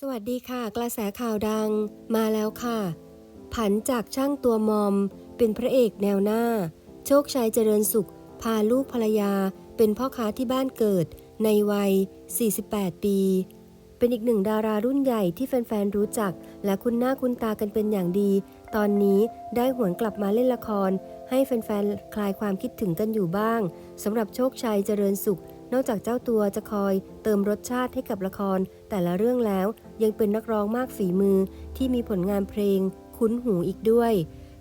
สวัสดีค่ะ กระแสข่าวดังมาแล้วค่ะ ผันจากช่างตัวมอม เป็นพระเอกแนวหน้า โชคชัยเจริญสุข พาลูกภรรยา เป็นพ่อค้าที่บ้านเกิด ในวัย 48 ปี เป็นอีกหนึ่งดารารุ่นใหญ่ที่แฟนๆรู้จัก และคุ้นหน้าคุ้นตากันเป็นอย่างดี ตอนนี้ได้หวนกลับมาเล่นละคร ให้แฟนๆ คลายความคิดถึงกันอยู่บ้างสำหรับโชคชัยเจริญสุข นอกจากเจ้าตัวจะคอยเติมรสชาติให้กับละคร แต่ละเรื่องแล้วยังเป็นนักร้องมากฝีมือที่มีผลงานเพลง คุ้นหูอีกด้วย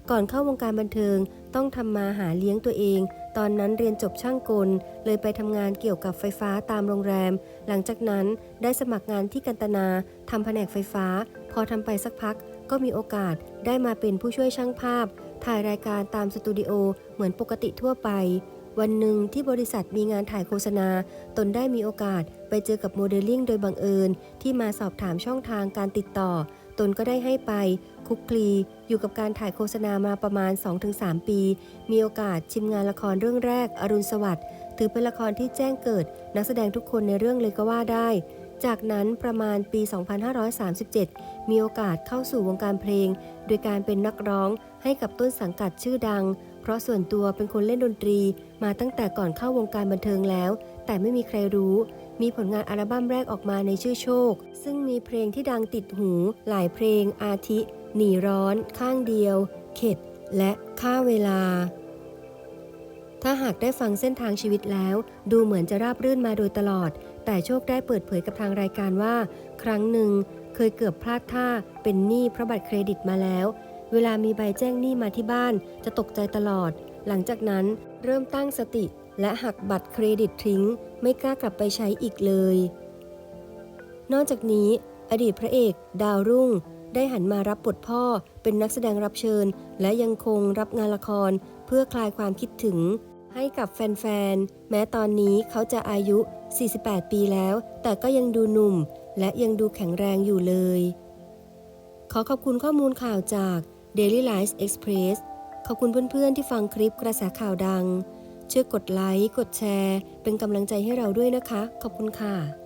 ก่อนเข้าวงการบันเทิงต้องทำมาหาเลี้ยงตัวเอง ตอนนั้นเรียนจบช่างกล เลยไปทำงานเกี่ยวกับไฟฟ้าตามโรงแรม หลังจากนั้นได้สมัครงานที่กันตนาทำแผนกไฟฟ้า พอทำไปสักพักก็มีโอกาสได้มาเป็นผู้ช่วยช่างภาพ ถ่ายรายการตามสตูดิโอเหมือนปกติทั่วไป วันหนึ่งที่บริษัทมีงานถ่ายโฆษณา ตนได้มีโอกาสไปเจอกับโมเดลลิ่งโดยบังเอิญ ที่มาสอบถามช่องทางการติดต่อ ตนก็ได้ให้ไปคุกคลีอยู่กับการถ่ายโฆษณามาประมาณ 2-3 ปี มีโอกาสชิมงานละครเรื่องแรก อรุณสวัสดิ์ถือเป็นละครที่แจ้งเกิด นักแสดงทุกคนในเรื่องเลยก็ว่าได้ จากนั้นประมาณปี 2537 มีโอกาสเข้าสู่วงการเพลง โดยการเป็นนักร้องให้กับต้นสังกัดชื่อดัง เพราะส่วนตัวเป็นคนเล่นดนตรีมาตั้งแต่ก่อนเข้าวงการบันเทิงแล้ว แต่ไม่มีใครรู้ มีผลงานอัลบั้มแรกออกมาในชื่อโชค ซึ่งมีเพลงที่ดังติดหู หลายเพลง อาทิ หนีร้อน ข้างเดียว เข็ด และค่าเวลา ถ้าหากได้ฟังเส้นทางชีวิตแล้ว ดูเหมือนจะราบรื่นมาโดยตลอด แต่โชคได้เปิดเผยกับทางรายการว่า ครั้งหนึ่งเคยเกือบพลาดท่าเป็นหนี้เพราะบัตรเครดิตมาแล้ว เวลามีใบแจ้งหนี้มาที่บ้าน จะตกใจตลอด หลังจากนั้นเริ่มตั้งสติ และหักบัตรเครดิตทิ้ง ไม่กล้ากลับไปใช้อีกเลย นอกจากนี้ อดีตพระเอก ดาวรุ่ง ได้หันมารับบทพ่อเป็นนักแสดงรับเชิญ และยังคงรับงานละคร เพื่อคลายความคิดถึง ให้กับแฟนๆ แม้ตอนนี้เขาจะอายุ 48 ปีแล้ว แต่ก็ยังดูหนุ่ม และยังดูแข็งแรงอยู่เลยขอขอบคุณข้อมูลข่าวจาก Daily Life Express ขอบคุณเพื่อนๆที่ฟังคลิปกระแสข่าวดัง ช่วยกดไลค์ กดแชร์ เป็นกำลังใจให้เราด้วยนะคะ ขอบคุณค่ะ